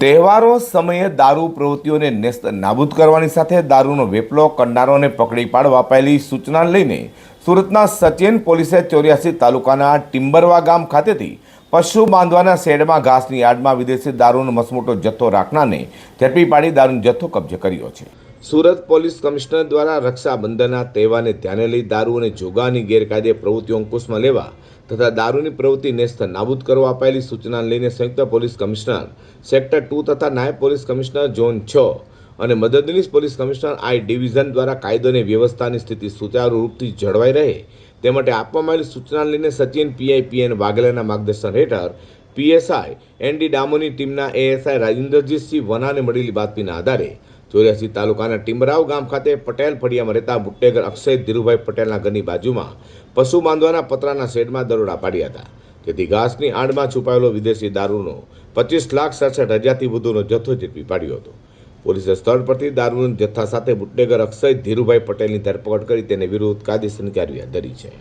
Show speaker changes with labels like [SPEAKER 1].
[SPEAKER 1] તહેવારો સમયે દારૂ પ્રવૃત્તિઓને નેસ્ત નાબૂદ કરવાની સાથે દારૂનો વેપલો કરનારોને પકડી પાડવા અપાયેલી સૂચના લઈને સુરતના સચિન પોલીસે ચોર્યાસી તાલુકાના ટિમ્બરવા ગામ ખાતેથી પશુ બાંધવાના શેડમાં ઘાસની યાર્ડમાં વિદેશી દારૂનો મસમોટો જથ્થો રાખનારને ઝડપી પાડી દારૂનો જથ્થો કબજે કર્યો છે. સુરત પોલીસ કમિશનર દ્વારા રક્ષાબંધનના તહેવારને ધ્યાને લઈ દારૂ અને જોગાની ગેરકાયદે પ્રવૃત્તિઓ અંકુશમાં લેવા તથા દારૂની પ્રવૃત્તિ નેસ્ત નાબૂદ કરવા અપાયેલી સૂચનાને લઈને સંયુક્ત પોલીસ કમિશનર, સેક્ટર ટુ તથા નાયબ પોલીસ કમિશનર ઝોન છ અને મદદનીશ પોલીસ કમિશનર આઈ ડિવિઝન દ્વારા કાયદો અને વ્યવસ્થાની સ્થિતિ સુચારુ રૂપથી જળવાઈ રહે તે માટે આપવામાં આવેલી સૂચનાને લઈને સચિન પીઆઈ પીએન વાઘેલાના માર્ગદર્શન હેઠળ પીએસઆઈ એનડી ડામોની ટીમના એએસઆઈ રાજેન્દ્રજીતસિંહ વનાને મળેલી બાતમીના આધારે ચોર્યાસી તાલુકાના ટીમરાવ ગામ ખાતે પટેલ ફળિયામાં રહેતા બુટ્ટેગર અક્ષય ધીરુભાઈ પટેલના ઘરની બાજુમાં પશુ બાંધવાના પતરાના શેડમાં દરોડા પાડ્યા હતા. તેથી ઘાસની આડમાં છુપાયેલો વિદેશી દારૂનો પચીસ લાખ સડસઠ હજારથી વધુનો જથ્થો ઝડપી પાડ્યો હતો. પોલીસે સ્થળ પરથી દારૂના જથ્થા સાથે બુટ્ટેગર અક્ષય ધીરુભાઈ પટેલની ધરપકડ કરી તેને વિરુદ્ધ કાયદેસરની કાર્યવાહી ધરી છે.